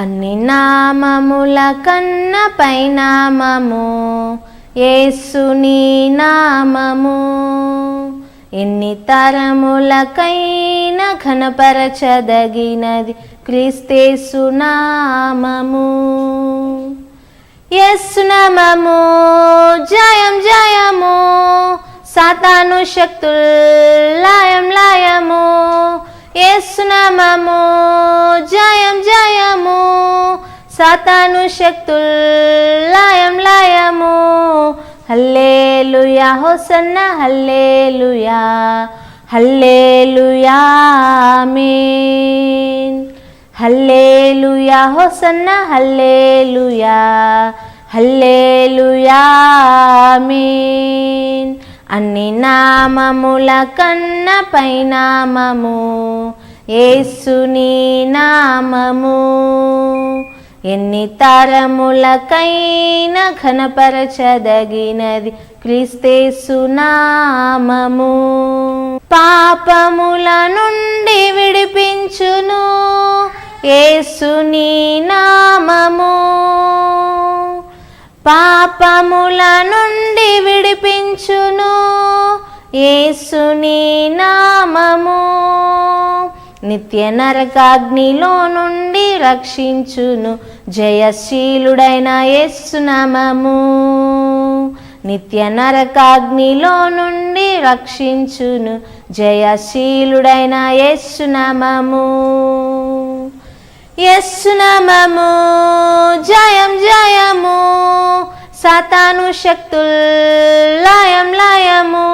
అన్ని నామముల కన్న పైనామము యేసుని నామము. ఎన్ని తరములకైన ఘనపరచదగినది క్రీస్తేసు నామము. యేసు నమము జయం జయము సాతాను శక్తుల్ లయం లయము. యేసు జయం జయము. సాతాను శక్తుల్ లయం లయము. Hallelujah hosanna hallelujah. Hallelujah amen. Hallelujah hosanna hallelujah. Hallelujah amen. అన్ని నామముల కన్న పైనామము ఏసుని నామము. ఎన్ని తరములకైన ఘనపరచదగినది క్రీస్తేసు నామము. పాపముల నుండి విడిపించును ఏసుని నామము. పాపముల నుండి విడిపించును. యేసుని నామము. నిత్య నరకాగ్నిలో నుండి రక్షించును. జయశీలుడైన యేసు నామము. నిత్య నరకాగ్నిలో నుండి రక్షించును. జయశీలుడైన యేసు యస్సునమము జయం జయము సాతాను శక్తుల్ లయం లయము.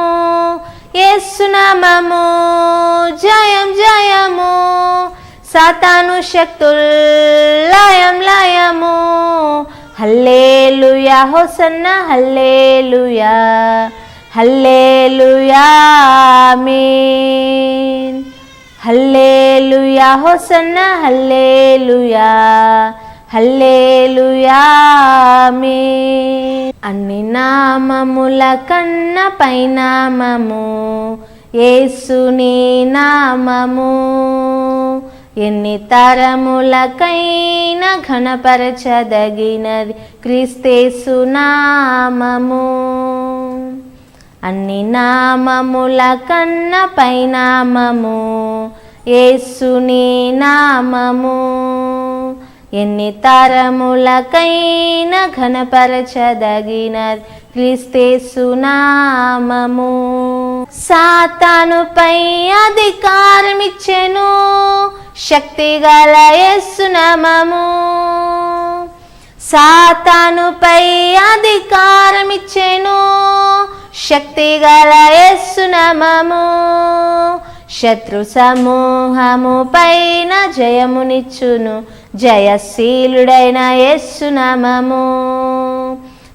యస్సునమము జయం జయము సాతాను శక్తుల్ లయం లయము. Hallelujah hosanna hallelujah hallelujah amen. Hallelujah hosanna hallelujah hallelujah అన్ని నామముల కన్న పైనామము యేసుని నామము. ఎన్ని తరములకైన ఘనపరచదగినది క్రీస్తేసు నామము. అన్ని నామముల కన్న పైనామము. యేసుని నామము. ఎన్ని తరములకైన ఘనపరచదగిన క్రీస్తేసు నామము. సాతానుపై అధికారమిచ్చెను. శక్తి గల యేసు సాతానుపై అధికారమిచ్చెను. శక్తి గల యేసు శత్రు సమూహము పైన జయమునిచ్చును. జయశీలుడైన యస్సునమము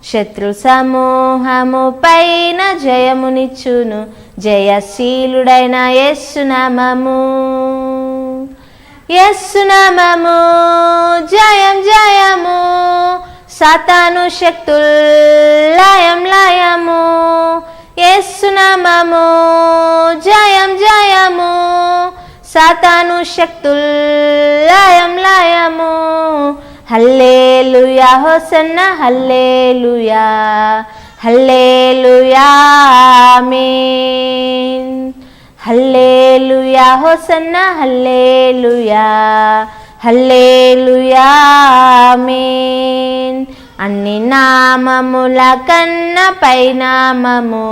శత్రు సమూహము పైన జయమునిచ్చును. జయశీలుడైన యస్సునమము నామము జయం జయము. సాతాను శక్తుల్ లయం లయము. యేసు జయం జయము. సాతాను శక్తుల్ లయం లయము. Hallelujah hosanna hallelujah. Hallelujah amen hallelujah hosanna hallelujah. Hallelujah amen అన్ని నామముల కన్న పైనామము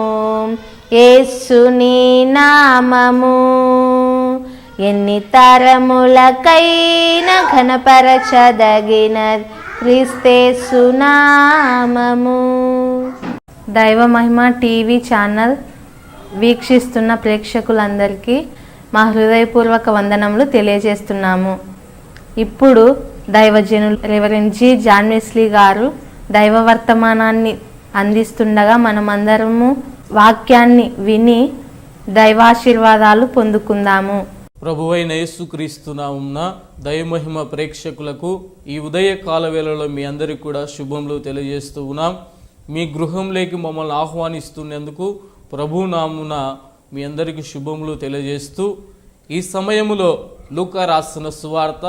యేసుని నామము. ఎన్ని తరములకైన ఘనపరచదగిన క్రీస్తే సునామము దైవ మహిమ టీవీ ఛానల్ వీక్షిస్తున్న ప్రేక్షకులందరికీ మా హృదయపూర్వక వందనములు తెలియజేస్తున్నాము. ఇప్పుడు దైవజనులు రెవరెండ్ జాన్వేస్లీ జాన్వెస్లీ గారు దైవ వర్తమానాన్ని అందిస్తుండగా మనమందరము వాక్యాన్ని విని దైవాశీర్వాదాలు పొందుకుందాము. ప్రభువైన యేసుక్రీస్తునామున దయమహిమ ప్రేక్షకులకు ఈ ఉదయ కాల వేళలో మీ అందరికీ కూడా శుభములు తెలియజేస్తూ ఉన్నాం. మీ గృహంలోకి మమ్మల్ని ఆహ్వానిస్తున్నందుకు ప్రభు నామున మీ అందరికీ శుభములు తెలియజేస్తూ ఈ సమయంలో లూక రాసిన సువార్త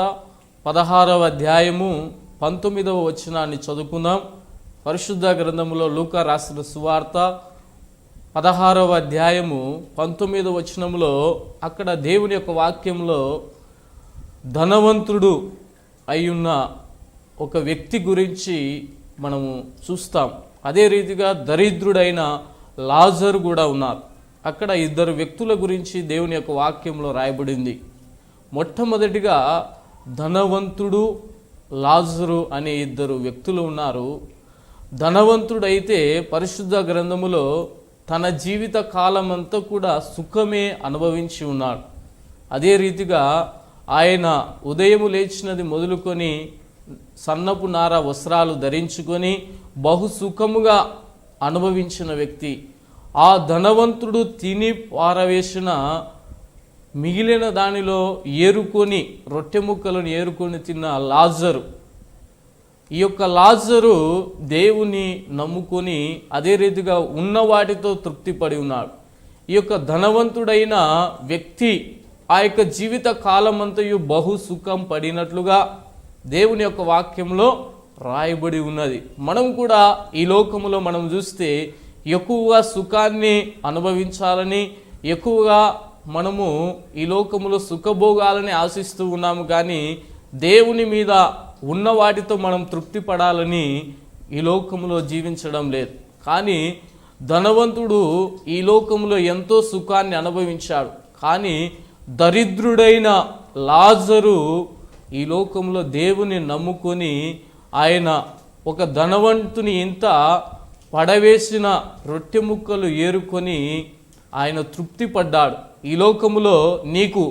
పదహారవ అధ్యాయము పంతొమ్మిదవ వచనాన్ని చదువుకుందాం. పరిశుద్ధ గ్రంథములో లూకా రాసిన సువార్త పదహారవ అధ్యాయము పంతొమ్మిదవ వచనంలో అక్కడ దేవుని యొక్క వాక్యంలో ధనవంతుడు అయ్యున్న ఒక వ్యక్తి గురించి మనము చూస్తాం. అదే రీతిగా దరిద్రుడైన లాజరు కూడా ఉన్నారు. అక్కడ ఇద్దరు వ్యక్తుల గురించి దేవుని యొక్క వాక్యంలో రాయబడింది. మొట్టమొదటిగా ధనవంతుడు లాజరు అనే ఇద్దరు వ్యక్తులు ఉన్నారు. ధనవంతుడైతే పరిశుద్ధ గ్రంథములో తన జీవిత కాలమంతా కూడా సుఖమే అనుభవించి ఉన్నాడు. అదే రీతిగా ఆయన ఉదయము లేచినది మొదలుకొని సన్నపు నార వస్త్రాలు ధరించుకొని బహు సుఖముగా అనుభవించిన వ్యక్తి. ఆ ధనవంతుడు తిని పారవేసిన మిగిలిన దానిలో ఏరుకొని రొట్టె ముక్కలను ఏరుకొని తిన్న లాజరు. ఈ యొక్క లాజరు దేవుని నమ్ముకొని అదే రీతిగా ఉన్న వాటితో తృప్తిపడి ఉన్నాడు. ఈ యొక్క ధనవంతుడైన వ్యక్తి ఆ యొక్క జీవిత కాలమంతయు బహు సుఖం పడినట్లుగా దేవుని యొక్క వాక్యంలో రాయబడి ఉన్నది. మనం కూడా ఈ లోకములో మనం చూస్తే ఎక్కువగా సుఖాన్ని అనుభవించాలని ఎక్కువగా మనము ఈ లోకములో సుఖభోగాలని ఆశిస్తూ ఉన్నాము కానీ దేవుని మీద ఉన్న వాటితో మనం తృప్తి పడాలని ఈ లోకంలో జీవించడం లేదు. కానీ ధనవంతుడు ఈ లోకంలో ఎంతో సుఖాన్ని అనుభవించాడు. కానీ దరిద్రుడైన లాజరు ఈ లోకంలో దేవుని నమ్ముకొని ఆయన ఒక ధనవంతుని ఇంత పడవేసిన రొట్టె ముక్కలు ఏరుకొని ఆయన తృప్తి పడ్డాడు ఈ లోకములో నీకు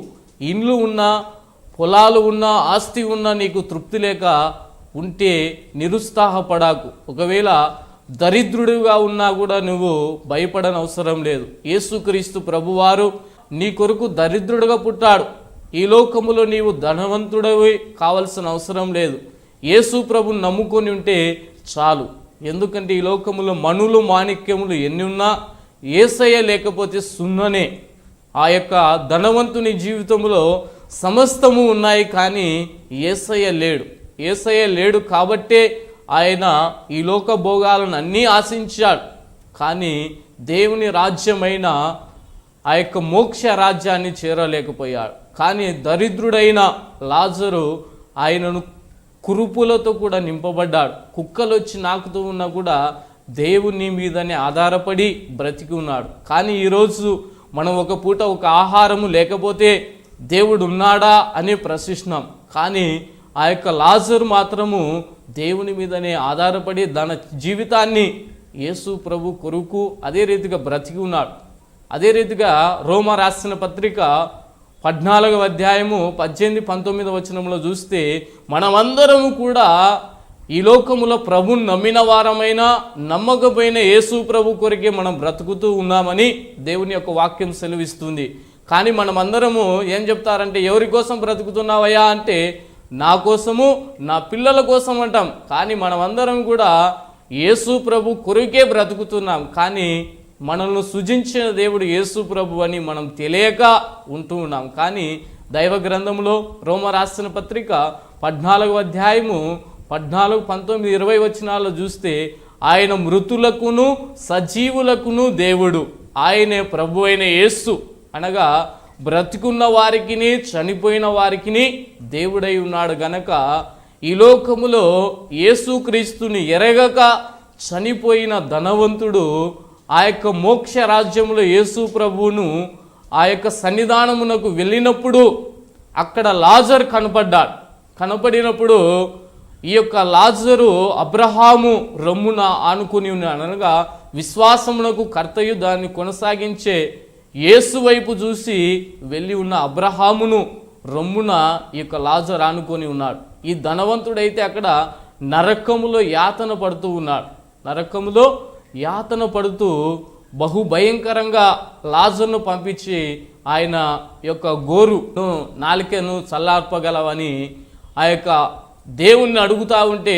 ఇండ్లు ఉన్నా పొలాలు ఉన్నా ఆస్తి ఉన్నా నీకు తృప్తి లేక ఉంటే నిరుత్సాహపడాకు. ఒకవేళ దరిద్రుడిగా ఉన్నా కూడా నువ్వు భయపడని అవసరం లేదు. యేసుక్రీస్తు ప్రభువారు నీ కొరకు దరిద్రుడుగా పుట్టాడు. ఈ లోకములో నీవు ధనవంతుడవి కావలసిన అవసరం లేదు. యేసు ప్రభుని నమ్ముకొని ఉంటే చాలు. ఎందుకంటే ఈ లోకములో మనులు మాణిక్యములు ఎన్ని ఉన్నా ఏసయ్య లేకపోతే సున్ననే. ఆ యొక్క ధనవంతుని జీవితంలో సమస్తము ఉన్నాయి కానీ ఏసయ్య లేడు. ఏసయ్య లేడు కాబట్టే ఆయన ఈ లోక భోగాలను అన్నీ ఆశించాడు. కానీ దేవుని రాజ్యమైన ఆ యొక్క మోక్ష రాజ్యాన్ని చేరలేకపోయాడు. కానీ దరిద్రుడైన లాజరు ఆయనను కురుపులతో కూడా నింపబడ్డాడు. కుక్కలు వచ్చి నాకుతూ ఉన్నా కూడా దేవుని మీదనే ఆధారపడి బ్రతికి ఉన్నాడు. కానీ ఈరోజు మనం ఒక పూట ఒక ఆహారము లేకపోతే దేవుడు ఉన్నాడా అని ప్రశ్నిస్తున్నాం. కానీ ఆ యొక్క లాజరు మాత్రము దేవుని మీదనే ఆధారపడి తన జీవితాన్ని యేసు ప్రభు కొరకు అదే రీతిగా బ్రతికి ఉన్నాడు. అదే రీతిగా రోమ రాసిన పత్రిక పద్నాలుగవ అధ్యాయము పద్దెనిమిది పంతొమ్మిది వచనంలో చూస్తే మనమందరము కూడా ఈ లోకములో ప్రభుని నమ్మిన వారమైనా నమ్మకపోయిన యేసు ప్రభు కొరికే మనం బ్రతుకుతూ ఉన్నామని దేవుని యొక్క వాక్యం సెలవిస్తుంది. కానీ మనమందరము ఏం చెప్తారంటే ఎవరి కోసం బ్రతుకుతున్నావయ్యా అంటే నా కోసము నా పిల్లల కోసం అంటాం. కానీ మనమందరం కూడా యేసు ప్రభు కొరికే బ్రతుకుతున్నాం. కానీ మనల్ని సృజించిన దేవుడు యేసు ప్రభు అని మనం తెలియక ఉంటూ ఉన్నాం. కానీ దైవ గ్రంథంలో రోమ రాసిన పత్రిక పద్నాలుగు అధ్యాయము పద్నాలుగు పంతొమ్మిది ఇరవై వచనాల్లో చూస్తే ఆయన మృతులకును సజీవులకును దేవుడు. ఆయనే ప్రభు అయిన యేసు. అనగా బ్రతికున్న వారికిని చనిపోయిన వారికిని దేవుడై ఉన్నాడు గనక ఈ లోకములో యేసుక్రీస్తుని ఎరగక చనిపోయిన ధనవంతుడు ఆ యొక్క మోక్ష రాజ్యంలో యేసు ప్రభువును ఆ యొక్క సన్నిధానమునకు వెళ్ళినప్పుడు అక్కడ లాజర్ కనపడ్డాడు. కనపడినప్పుడు ఈ యొక్క లాజరు అబ్రహాము రొమ్మున ఆనుకుని ఉన్నాడు అనగా విశ్వాసమునకు కర్తయు దాన్ని కొనసాగించే యేసు వైపు చూసి వెళ్ళి ఉన్న అబ్రహామును రొమ్మున ఈ యొక్క లాజర్ ఆనుకొని ఉన్నాడు. ఈ ధనవంతుడైతే అక్కడ నరకములో యాతన పడుతూ ఉన్నాడు. నరకములో యాతన పడుతూ బహు భయంకరంగా లాజర్ను పంపించి ఆయన యొక్క గోరును నాలికను చల్లార్పగలవని ఆ యొక్క దేవుణ్ణి అడుగుతా ఉంటే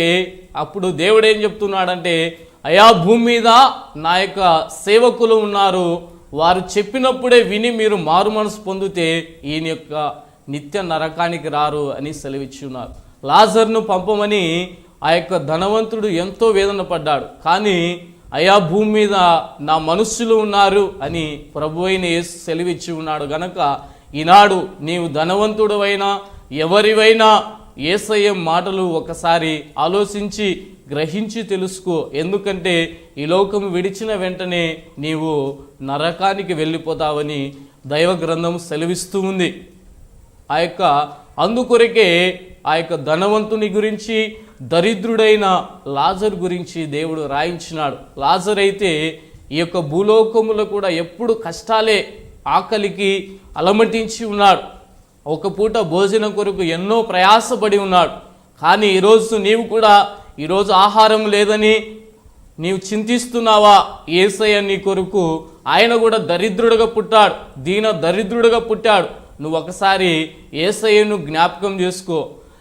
అప్పుడు దేవుడు ఏం చెప్తున్నాడంటే అయా భూమి మీద నా యొక్క సేవకులు ఉన్నారు. వారు చెప్పినప్పుడే విని మీరు మారు మనసు పొందితే ఈయన యొక్క నిత్య నరకానికి రారు అని సెలవిచ్చి ఉన్నారు. లాజర్ను పంపమని ఆ యొక్క ధనవంతుడు ఎంతో వేదన పడ్డాడు. కానీ అయా భూమి మీద నా మనుష్యులు ఉన్నారు అని ప్రభు అయిన సెలవిచ్చి ఉన్నాడు. గనక ఈనాడు నీవు ధనవంతుడవైనా ఎవరివైనా ఏసయ్య మాటలు ఒకసారి ఆలోచించి గ్రహించి తెలుసుకో. ఎందుకంటే ఈ లోకం విడిచిన వెంటనే నీవు నరకానికి వెళ్ళిపోతావని దైవ గ్రంథం సెలవిస్తూ ఉంది. ఆ యొక్క అందుకొరకే ఆ యొక్క ధనవంతుని గురించి దరిద్రుడైన లాజర్ గురించి దేవుడు రాయించినాడు. లాజర్ అయితే ఈ యొక్క భూలోకములో కూడా ఎప్పుడు కష్టాలే ఆకలికి అలమటించి ఉన్నాడు. ఒక పూట భోజనం కొరకు ఎన్నో ప్రయాసపడి ఉన్నాడు. కానీ ఈరోజు నీవు కూడా ఈరోజు ఆహారం లేదని నీవు చింతిస్తున్నావా? ఏసయ్య నీ కొరకు ఆయన కూడా దరిద్రుడుగా పుట్టాడు. దీన దరిద్రుడుగా పుట్టాడు. నువ్వు ఒకసారి ఏసయ్యను జ్ఞాపకం చేసుకో.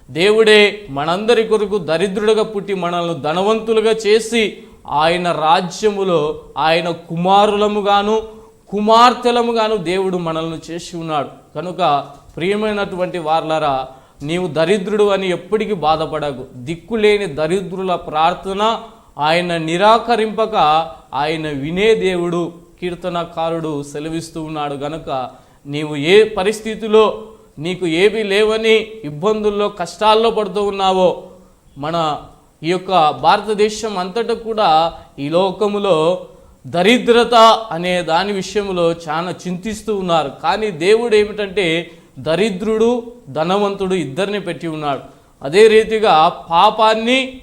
దేవుడే మనందరి కొరకు దరిద్రుడుగా పుట్టి మనల్ని ధనవంతులుగా చేసి ఆయన రాజ్యములో ఆయన కుమారులముగాను కుమార్తెలముగాను దేవుడు మనల్ని చేసి ఉన్నాడు. కనుక ప్రియమైనటువంటి వార్లరా నీవు దరిద్రుడు అని ఎప్పటికీ బాధపడకు. దిక్కులేని దరిద్రుల ప్రార్థన ఆయన నిరాకరింపక ఆయన వినే దేవుడు కీర్తనకారుడు సెలవిస్తూ ఉన్నాడు గనుక నీవు ఏ పరిస్థితిలో నీకు ఏవి లేవని ఇబ్బందుల్లో కష్టాల్లో పడుతూ ఉన్నావో మన ఈ యొక్క భారతదేశం అంతటా కూడా ఈ లోకములో దరిద్రత అనే దాని విషయంలో చాలా చింతిస్తూ ఉన్నారు. కానీ దేవుడు ఏమిటంటే దరిద్రుడు ధనవంతుడు ఇద్దరిని పెట్టి ఉన్నాడు. అదే రీతిగా పాపాన్ని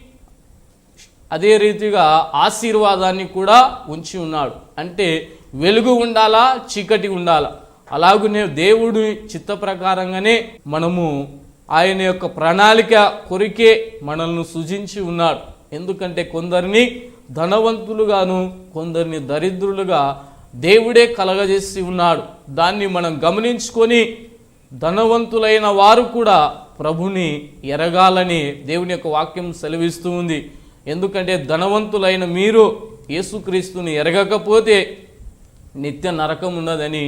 అదే రీతిగా ఆశీర్వాదాన్ని కూడా ఉంచి ఉన్నాడు. అంటే వెలుగు ఉండాలా చీకటి ఉండాలా? అలాగనే దేవుడి చిత్త ప్రకారంగానే మనము ఆయన యొక్క ప్రణాళిక కొరికే మనల్ని సృజించి ఉన్నాడు. ఎందుకంటే కొందరిని ధనవంతులుగాను కొందరిని దరిద్రులుగా దేవుడే కలగజేసి ఉన్నాడు. దాన్ని మనం గమనించుకొని ధనవంతులైన వారు కూడా ప్రభుని ఎరగాలని దేవుని యొక్క వాక్యం సెలవిస్తూ ఉంది. ఎందుకంటే ధనవంతులైన మీరు యేసుక్రీస్తుని ఎరగకపోతే నిత్య నరకం ఉన్నదని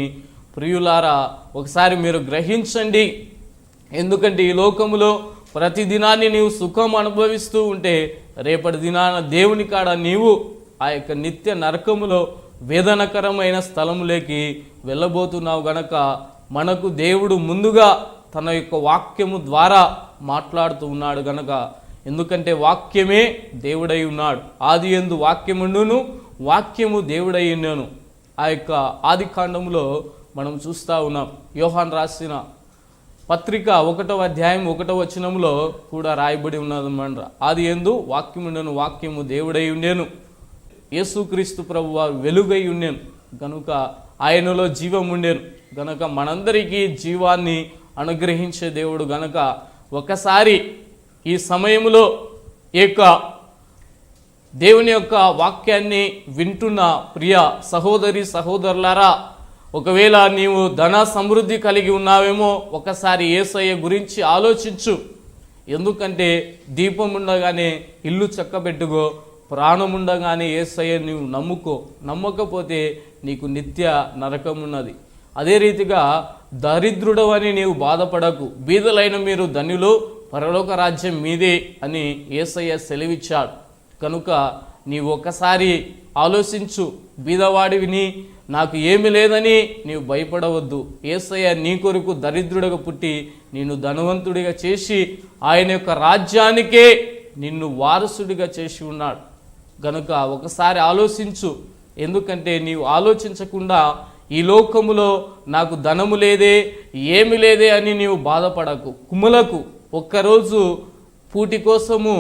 ప్రియులారా ఒకసారి మీరు గ్రహించండి. ఎందుకంటే ఈ లోకములో ప్రతి దినాన్ని నీవు సుఖం అనుభవిస్తూ ఉంటే రేపటి దినాన దేవుని కాడ నీవు ఆ యొక్క నిత్య నరకములో వేదనకరమైన స్థలములోకి వెళ్ళబోతున్నావు గనక మనకు దేవుడు ముందుగా తన యొక్క వాక్యము ద్వారా మాట్లాడుతూ ఉన్నాడు గనక. ఎందుకంటే వాక్యమే దేవుడై ఉన్నాడు. ఆది ఎందు వాక్యముండును వాక్యము దేవుడై ఉన్నాను. ఆ యొక్క ఆది కాండంలో మనం చూస్తూ ఉన్నాం. యోహాన్ రాసిన పత్రిక ఒకటవ అధ్యాయం ఒకటవ వచనంలో కూడా రాయబడి ఉన్నదన్నమాట. ఆది ఎందు వాక్యముండను వాక్యము దేవుడై ఉండేను. యేసుక్రీస్తు ప్రభు వారు వెలుగై ఉండేను. కనుక ఆయనలో జీవం ఉండేను. గనక మనందరికీ జీవాన్ని అనుగ్రహించే దేవుడు గనక ఒకసారి ఈ సమయంలో ఈ యొక్క దేవుని యొక్క వాక్యాన్ని వింటున్న ప్రియ సహోదరి సహోదరులారా ఒకవేళ నీవు ధన సమృద్ధి కలిగి ఉన్నావేమో ఒకసారి ఏసయ్య గురించి ఆలోచించు. ఎందుకంటే దీపం ఉండగానే ఇల్లు చక్కబెట్టుకో ప్రాణం ఉండగానే ఏసయ్య నీవు నమ్ముకో. నమ్మకపోతే నీకు నిత్య నరకం ఉన్నది అదే రీతిగా దరిద్రుడవని నీవు బాధపడకు. బీదలైన మీరు ధనులు పరలోక రాజ్యం మీదే అని ఏసయ్య సెలవిచ్చాడు. కనుక నీవు ఒకసారి ఆలోచించు బీదవాడివిని నాకు ఏమి లేదని నీవు భయపడవద్దు. ఏసయ్య నీ కొరకు దరిద్రుడిగా పుట్టి నిన్ను ధనవంతుడిగా చేసి ఆయన యొక్క రాజ్యానికే నిన్ను వారసుడిగా చేసి ఉన్నాడు. గనుక ఒకసారి ఆలోచించు. ఎందుకంటే నీవు ఆలోచించకుండా ఈ లోకములో నాకు ధనము లేదే ఏమి లేదే అని నీవు బాధపడకు. కుములకు ఒక్కరోజు పూటి కోసము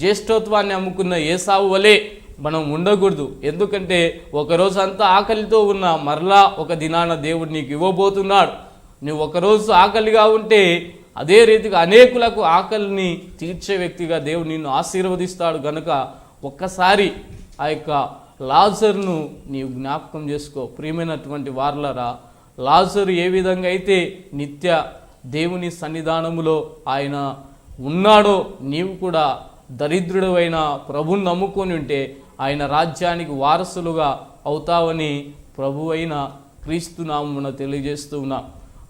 జ్యేష్ఠోత్వాన్ని అమ్ముకున్న ఏసావు వలె మనం ఉండకూడదు. ఎందుకంటే ఒకరోజు అంతా ఆకలితో ఉన్న మరలా ఒక దినాన దేవుడు నీకు ఇవ్వబోతున్నాడు. నువ్వు ఒకరోజు ఆకలిగా ఉంటే అదే రీతిగా అనేకులకు ఆకలిని తీర్చే వ్యక్తిగా దేవుడు నిన్ను ఆశీర్వదిస్తాడు గనుక ఒక్కసారి ఆ యొక్క లాజర్ను నీవు జ్ఞాపకం చేసుకో. ప్రియమైనటువంటి వార్లరా లాజరు ఏ విధంగా అయితే నిత్య దేవుని సన్నిధానములో ఆయన ఉన్నాడో నీవు కూడా దరిద్రుడవైన ప్రభుని నమ్ముకొని ఉంటే ఆయన రాజ్యానికి వారసులుగా అవుతావని ప్రభు అయిన క్రీస్తు నామమున తెలియజేస్తూ ఉన్నా.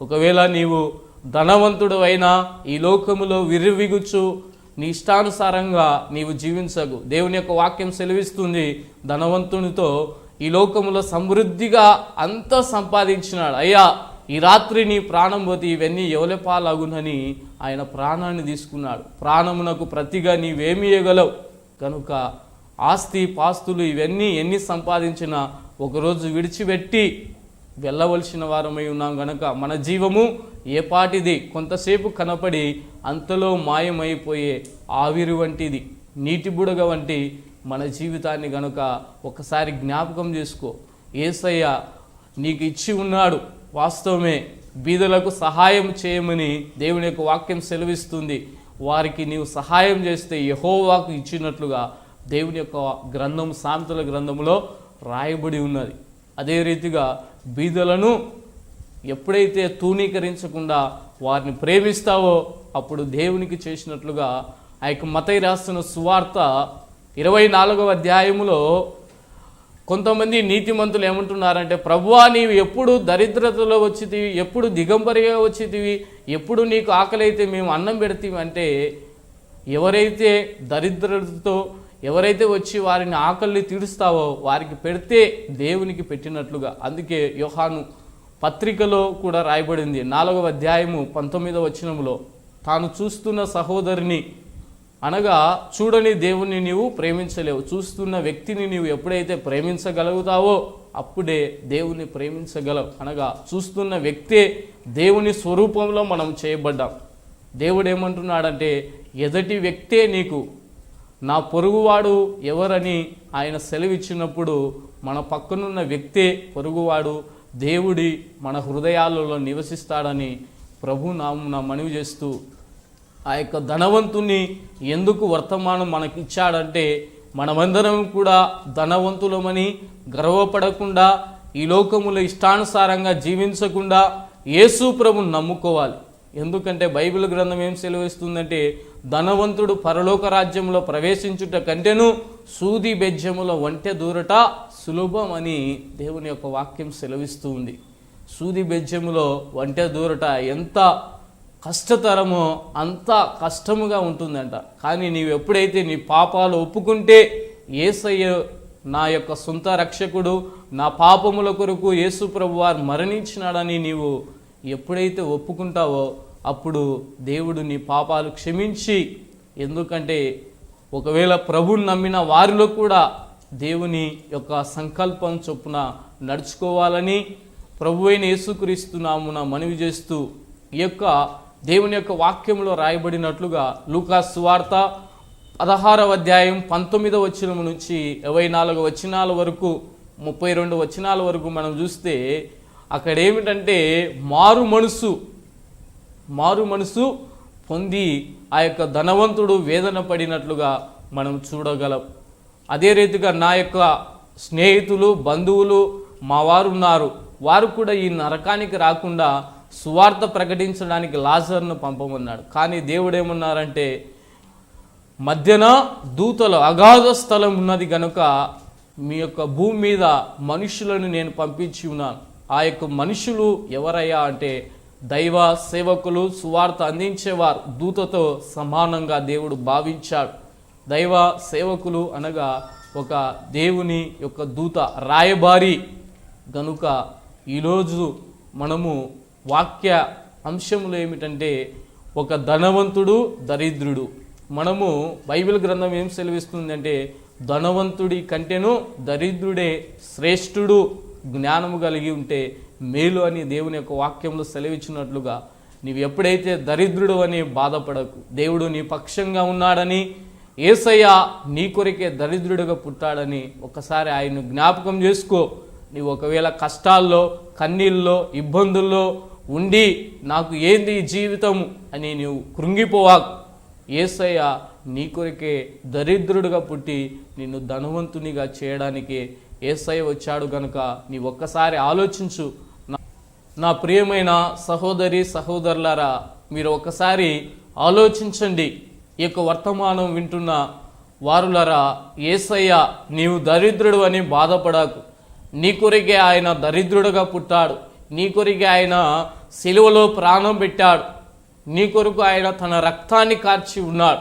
ఒకవేళ నీవు ధనవంతుడు అయినా ఈ లోకములో విరివిగుచ్చు నీ ఇష్టానుసారంగా నీవు జీవించగు. దేవుని యొక్క వాక్యం సెలవిస్తుంది ధనవంతునితో ఈ లోకములో సమృద్ధిగా అంతా సంపాదించినాడు. అయ్యా ఈ రాత్రి నీ ప్రాణం పోతే ఇవన్నీ ఎవలెపాలగునని ఆయన ప్రాణాన్ని తీసుకున్నాడు. ప్రాణమునకు ప్రతిగా నీవేమి ఇవ్వగలవు కనుక ఆస్తి పాస్తులు ఇవన్నీ ఎన్ని సంపాదించినా ఒకరోజు విడిచిపెట్టి వెళ్ళవలసిన వారమై ఉన్నాం గనక మన జీవము ఏపాటిది కొంతసేపు కనపడి అంతలో మాయమైపోయే ఆవిరి వంటిది నీటి బుడగ వంటి మన జీవితాన్ని గనుక ఒకసారి జ్ఞాపకం చేసుకో. ఏసయ్య నీకు ఇచ్చి ఉన్నాడు. వాస్తవమే బీదలకు సహాయం చేయమని దేవుని యొక్క వాక్యం సెలవిస్తుంది. వారికి నీవు సహాయం చేస్తే యహోవాకు ఇచ్చినట్లుగా దేవుని యొక్క గ్రంథం సామెతల గ్రంథంలో రాయబడి ఉన్నది. అదే రీతిగా బీదలను ఎప్పుడైతే తూనీకరించకుండా వారిని ప్రేమిస్తావో అప్పుడు దేవునికి చేసినట్లుగా ఆ యొక్క మతై రాస్తున్న సువార్త ఇరవై నాలుగవ అధ్యాయములో కొంతమంది నీతిమంతులు ఏమంటున్నారంటే ప్రభువా నీవు ఎప్పుడు దరిద్రతలో వచ్చితివి? ఎప్పుడు దిగంబరిగా వచ్చితివి? ఎప్పుడు నీకు ఆకలి అయితే మేము అన్నం పెడతీవి? అంటే ఎవరైతే దరిద్రతతో ఎవరైతే వచ్చి వారిని ఆకలిని తీరుస్తావో వారికి పెడితే దేవునికి పెట్టినట్లుగా. అందుకే యోహాను పత్రికలో కూడా రాయబడింది. నాలుగవ అధ్యాయము పంతొమ్మిదవ వచనములో తాను చూస్తున్న సహోదరిని అనగా చూడని దేవుణ్ణి నీవు ప్రేమించలేవు. చూస్తున్న వ్యక్తిని నీవు ఎప్పుడైతే ప్రేమించగలుగుతావో అప్పుడే దేవుని ప్రేమించగలవు. అనగా చూస్తున్న వ్యక్తే దేవుని స్వరూపంలో మనం చేయబడ్డాం. దేవుడు ఏమంటున్నాడంటే ఎదటి వ్యక్తే నీకు నా పొరుగువాడు ఎవరని ఆయన సెలవిచ్చినప్పుడు మన పక్కనున్న వ్యక్తే పొరుగువాడు దేవుడి మన హృదయాలలో నివసిస్తాడని ప్రభు నామున మనవి చేస్తూ ఆ యొక్క ధనవంతుని ఎందుకు వర్తమానం మనకిచ్చాడంటే మనమందరం కూడా ధనవంతులమని గర్వపడకుండా ఈ లోకములో ఇష్టానుసారంగా జీవించకుండా యేసు ప్రభుని నమ్ముకోవాలి. ఎందుకంటే బైబిల్ గ్రంథం ఏం సెలవిస్తుందంటే ధనవంతుడు పరలోక రాజ్యంలో ప్రవేశించుట కంటేను సూది బెజ్యముల వంటె దూరట సులభం అని దేవుని యొక్క వాక్యం సెలవిస్తూ ఉంది. సూది బెజ్జములో వంటె దూరట ఎంత కష్టతరమో అంత కష్టముగా ఉంటుందంట. కానీ నీవు ఎప్పుడైతే నీ పాపాలు ఒప్పుకుంటే ఏసయ్య నా యొక్క సొంత రక్షకుడు నా పాపముల కొరకు యేసు ప్రభు వారు మరణించినాడని నీవు ఎప్పుడైతే ఒప్పుకుంటావో అప్పుడు దేవుడు నీ పాపాలు క్షమించి ఎందుకంటే ఒకవేళ ప్రభుని నమ్మిన వారిలో కూడా దేవుని యొక్క సంకల్పం చొప్పున నడుచుకోవాలని ప్రభు అయిన యేసుక్రీస్తునామున మనవి చేస్తూ ఈ యొక్క దేవుని యొక్క వాక్యంలో రాయబడినట్లుగా లూకాస్ సువార్త పదహారవ అధ్యాయం పంతొమ్మిదవ వచనం నుంచి ఇరవై నాలుగు వచనాల వరకు ముప్పై రెండు వచనాల వరకు మనం చూస్తే అక్కడ ఏమిటంటే మారు మనసు మారు మనసు పొంది ఆ యొక్క ధనవంతుడు వేదన పడినట్లుగా మనం చూడగలం. అదే రీతిగా నా యొక్క స్నేహితులు బంధువులు మా వారు ఉన్నారు. వారు కూడా ఈ నరకానికి రాకుండా సువార్త ప్రకటించడానికి లాజర్ను పంపమన్నాడు. కానీ దేవుడు ఏమన్నారంటే మధ్యన దూతలు అగాధ స్థలం ఉన్నది గనుక మీ యొక్క భూమి మీద మనుషులను నేను పంపించి ఉన్నాను. ఆ యొక్క మనుషులు ఎవరయ్యా అంటే దైవ సేవకులు సువార్త అందించేవారు దూతతో సమానంగా దేవుడు భావించాడు. దైవ సేవకులు అనగా ఒక దేవుని యొక్క దూత రాయబారి. గనుక ఈరోజు మనము వాక్య అంశములు ఏమిటంటే ఒక ధనవంతుడు దరిద్రుడు. మనము బైబిల్ గ్రంథం ఏం సెలవిస్తుందంటే ధనవంతుడి కంటేను దరిద్రుడే శ్రేష్ఠుడు జ్ఞానము కలిగి ఉంటే మేలు అని దేవుని యొక్క వాక్యంలో సెలవిచ్చినట్లుగా నీవు ఎప్పుడైతే దరిద్రుడు అని బాధపడకు దేవుడు నీ పక్షంగా ఉన్నాడని ఏసయ్య నీ కొరికే దరిద్రుడిగా పుట్టాడని ఒకసారి ఆయన్ను జ్ఞాపకం చేసుకో. నీవు ఒకవేళ కష్టాల్లో కన్నీళ్ళలో ఇబ్బందుల్లో ఉండి నాకు ఏంది జీవితము జీవితం అని నీవు కృంగిపోవాకు. ఏసయ్య నీ కొరికే దరిద్రుడిగా పుట్టి నిన్ను ధనవంతునిగా చేయడానికి ఏసయ్య వచ్చాడు గనుక నీ ఒక్కసారి ఆలోచించు. నా- ప్రియమైన సహోదరి సహోదరులారా మీరు ఒకసారి ఆలోచించండి. ఈ యొక్క వర్తమానం వింటున్న వారులరా ఏసయ్య నీవు దరిద్రుడు అని బాధపడకు. నీ కొరికే ఆయన దరిద్రుడుగా పుట్టాడు. నీ కొరికే ఆయన సిలువలో ప్రాణం పెట్టాడు. నీ కొరకు ఆయన తన రక్తాన్ని కార్చి ఉన్నాడు.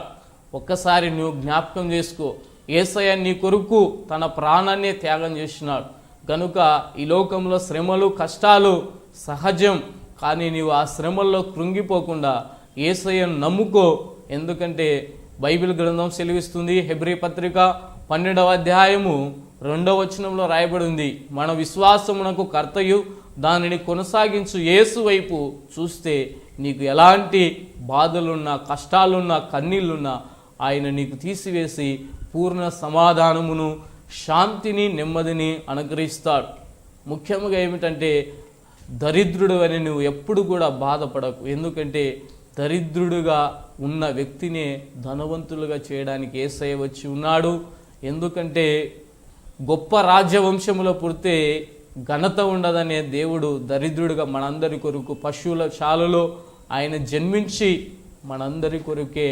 ఒక్కసారి నువ్వు జ్ఞాపకం చేసుకో. ఏసయ్య నీ కొరకు తన ప్రాణాన్ని త్యాగం చేసినాడు. కనుక ఈ లోకంలో శ్రమలు కష్టాలు సహజం. కానీ నీవు ఆ శ్రమల్లో కృంగిపోకుండా ఏసయ్యను నమ్ముకో. ఎందుకంటే బైబిల్ గ్రంథం సెలవిస్తుంది హెబ్రి పత్రిక పన్నెండవ అధ్యాయము రెండవ వచనంలో రాయబడి ఉంది మన విశ్వాసమునకు కర్తయు దానిని కొనసాగించు యేసు వైపు చూస్తే నీకు ఎలాంటి బాధలున్నా కష్టాలున్నా కన్నీళ్ళున్నా ఆయన నీకు తీసివేసి పూర్ణ సమాధానమును శాంతిని నెమ్మదిని అనుగ్రహిస్తాడు. ముఖ్యంగా ఏమిటంటే దరిద్రుడు అని నువ్వు ఎప్పుడు కూడా బాధపడకు. ఎందుకంటే దరిద్రుడుగా ఉన్న వ్యక్తినే ధనవంతులుగా చేయడానికి ఏసయ వచ్చి ఉన్నాడు. ఎందుకంటే గొప్ప రాజ్యవంశములో పుడితే ఘనత ఉండదనే దేవుడు దరిద్రుడిగా మనందరి కొరకు పశువుల శాలలో ఆయన జన్మించి మనందరి కొరకే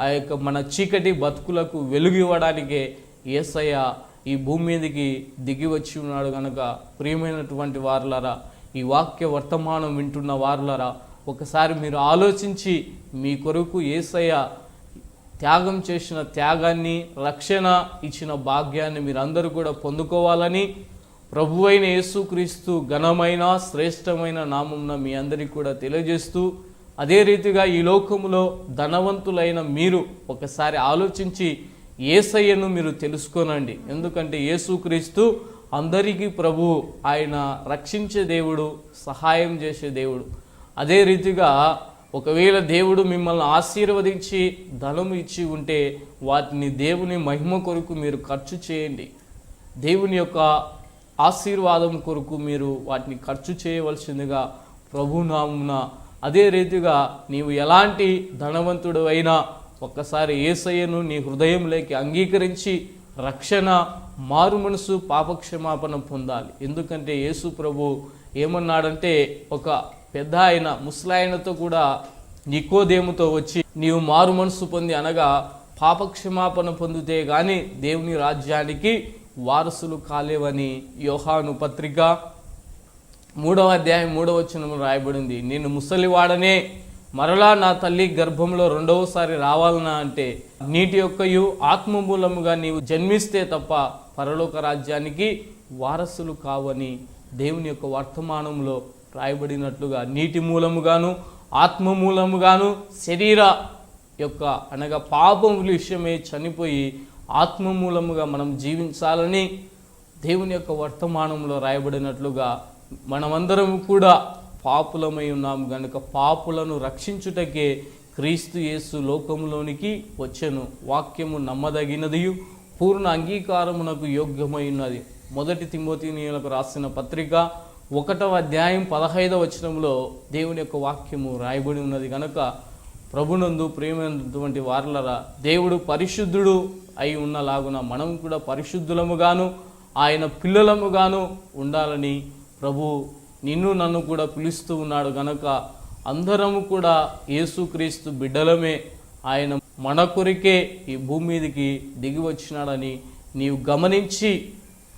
ఆ యొక్క మన చీకటి బతుకులకు వెలుగు ఇవ్వడానికే ఏసయ్య ఈ భూమి మీదకి దిగి వచ్చి ఉన్నాడు కనుక ప్రియమైనటువంటి వారులరా ఈ వాక్య వర్తమానం వింటున్న వారులరా ఒకసారి మీరు ఆలోచించి మీ కొరకు ఏసయ్య త్యాగం చేసిన త్యాగాన్ని రక్షణ ఇచ్చిన భాగ్యాన్ని మీరందరూ కూడా పొందుకోవాలని ప్రభువైన యేసుక్రీస్తు ఘనమైన శ్రేష్టమైన నామంన మీ అందరికీ కూడా తెలియజేస్తూ అదే రీతిగా ఈ లోకములో ధనవంతులైన మీరు ఒకసారి ఆలోచించి ఏసయ్యను మీరు తెలుసుకోనండి. ఎందుకంటే యేసుక్రీస్తు అందరికీ ప్రభు ఆయన రక్షించే దేవుడు సహాయం చేసే దేవుడు. అదే రీతిగా ఒకవేళ దేవుడు మిమ్మల్ని ఆశీర్వదించి ధనము ఇచ్చి ఉంటే వాటిని దేవుని మహిమ కొరకు మీరు ఖర్చు చేయండి. దేవుని యొక్క ఆశీర్వాదం కొరకు మీరు వాటిని ఖర్చు చేయవలసిందిగా ప్రభునామున అదే రీతిగా నీవు ఎలాంటి ధనవంతుడు అయినా ఒక్కసారి ఏసయ్యను నీ హృదయంలోకి అంగీకరించి రక్షణ మారు మనసు పాపక్షమాపణ పొందాలి. ఎందుకంటే యేసు ప్రభు ఏమన్నాడంటే ఒక పెద్ద ఆయన ముసలాయనతో కూడా నికోదేముతో వచ్చి నీవు మారు మనసు పొంది అనగా పాపక్షమాపణ పొందితే కానీ దేవుని రాజ్యానికి వారసులు కాలేవని యోహాను పత్రిక మూడవ అధ్యాయం మూడవ వచనం రాయబడింది. నేను ముసలివాడనే మరలా నా తల్లి గర్భంలో రెండవసారి రావాలనా? అంటే నీటి యొక్కయు ఆత్మ మూలముగా నీవు జన్మిస్తే తప్ప పరలోక రాజ్యానికి వారసులు కావని దేవుని యొక్క వర్తమానంలో రాయబడినట్లుగా నీటి మూలముగాను ఆత్మ మూలముగాను శరీర యొక్క అనగా పాపం విషయమే చనిపోయి ఆత్మ మూలముగా మనం జీవించాలని దేవుని యొక్క వర్తమానంలో రాయబడినట్లుగా మనమందరం కూడా పాపులమై ఉన్నాము. కనుక పాపులను రక్షించుటకే క్రీస్తు యేసు లోకంలోనికి వచ్చెను. వాక్యము నమ్మదగినదియు. పూర్ణ అంగీకారమునకు యోగ్యమై ఉన్నది మొదటి తిమోతినీయులకు రాసిన పత్రిక ఒకటవ అధ్యాయం పదహైదవ వచనంలో దేవుని యొక్క వాక్యము రాయబడి ఉన్నది కనుక ప్రభునందు ప్రేమైనటువంటి వారలరా దేవుడు పరిశుద్ధుడు అయి ఉన్నలాగున మనం కూడా పరిశుద్ధులముగాను ఆయన పిల్లలముగాను ఉండాలని ప్రభు నిన్ను నన్ను కూడా పిలుస్తూ ఉన్నాడు గనక అందరము కూడా యేసుక్రీస్తు బిడ్డలమే ఆయన మన కొరికే ఈ భూమి మీదకి దిగి వచ్చినాడని నీవు గమనించి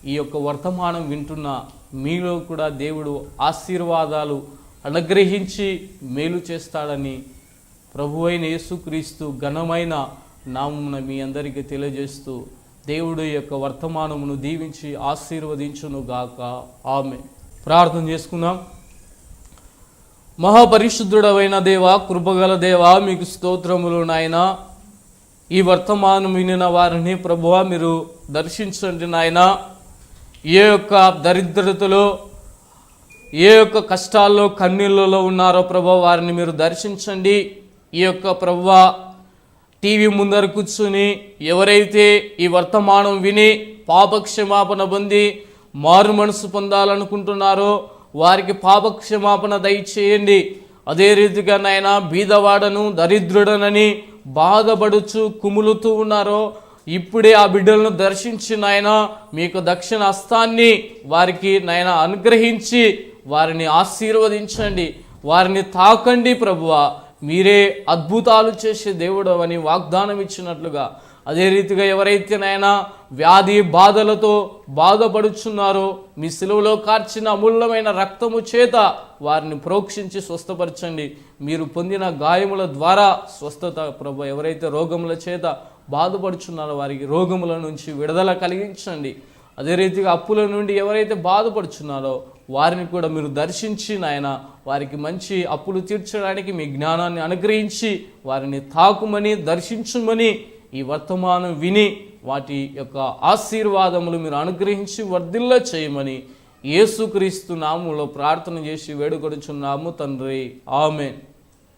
ఈ యొక్క వర్తమానం వింటున్న మీలో కూడా దేవుడు ఆశీర్వాదాలు అనుగ్రహించి మేలు చేస్తాడని ప్రభు అయిన యేసుక్రీస్తు ఘనమైన నామమున మీ అందరికీ తెలియజేస్తూ దేవుడు యొక్క వర్తమానమును దీవించి ఆశీర్వదించును గాక ఆమె. ప్రార్థన చేసుకుందాం. మహాపరిశుద్ధుడవైన దేవ కృపగల దేవ మీకు స్తోత్రములు నాయన. ఈ వర్తమానం వినిన వారిని ప్రభువ మీరు దర్శించండి నాయన. ఏ యొక్క దరిద్రతలో ఏ యొక్క కష్టాల్లో కన్నీళ్ళలో ఉన్నారో ప్రభా వారిని మీరు దర్శించండి. ఈ యొక్క ప్రభు టీవీ ముందర కూర్చుని ఎవరైతే ఈ వర్తమానం విని పాపక్షమాపణ పొంది మారు మనసు పొందాలనుకుంటున్నారో వారికి పాపక్షమాపణ దయచేయండి. అదే రీతిగా నాయన బీదవాడను దరిద్రుడనని బాధపడుచు కుములుతూ ఉన్నారో ఇప్పుడే ఆ బిడ్డలను దర్శించి నాయన మీకు దక్షిణ హస్తాన్ని వారికి నాయన అనుగ్రహించి వారిని ఆశీర్వదించండి. వారిని తాకండి ప్రభువ. మీరే అద్భుతాలు చేసే దేవుడు అని వాగ్దానం ఇచ్చినట్లుగా అదే రీతిగా ఎవరైతే నాయన వ్యాధి బాధలతో బాధపడుచున్నారో మీ సిలువలో కార్చిన అమూల్యమైన రక్తము చేత వారిని ప్రోక్షించి స్వస్థపరచండి. మీరు పొందిన గాయముల ద్వారా స్వస్థత ప్రభు ఎవరైతే రోగముల చేత బాధపడుచున్నారో వారికి రోగముల నుంచి విడుదల కలిగించండి. అదే రీతిగా అప్పుల నుండి ఎవరైతే బాధపడుచున్నారో వారిని కూడా మీరు దర్శించి నాయన వారికి మంచి అప్పులు తీర్చడానికి మీ జ్ఞానాన్ని అనుగ్రహించి వారిని తాకుమని దర్శించుమని ఈ వర్తమానం విని వాటి యొక్క ఆశీర్వాదములు మీరు అనుగ్రహించి వర్ధిల్ల చేయమని యేసుక్రీస్తు నామంలో ప్రార్థన చేసి వేడుకొడుచున్నాము తండ్రి. ఆమె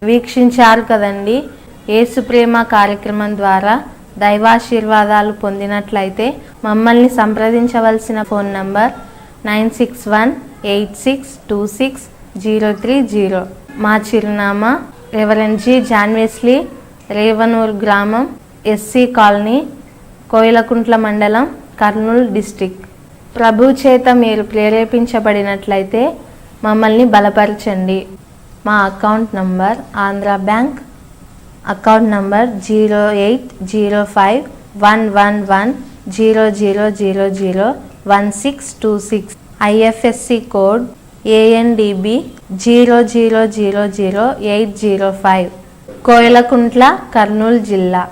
వీక్షించారు కదండి. యేసు ప్రేమ కార్యక్రమం ద్వారా దైవాశీర్వాదాలు పొందినట్లయితే మమ్మల్ని సంప్రదించవలసిన phone number nine six one eight six two six zero three zero. మా చిరునామా రెవరెండ్ జీ జాన్వేస్లీ రేవనూర్ గ్రామం ఎస్సీ కాలనీ కోయిలకుంట్ల మండలం కర్నూలు డిస్టిక్ ప్రభు చేత మీరు ప్రేరేపించబడినట్లయితే మమ్మల్ని బలపరచండి. మా account number Andhra bank account number zero eight zero five one one one zero zero zero zero one six two six. IFSC code ANDB zero zero zero zero eight zero five. Koilkuntla Kurnool జిల్లా.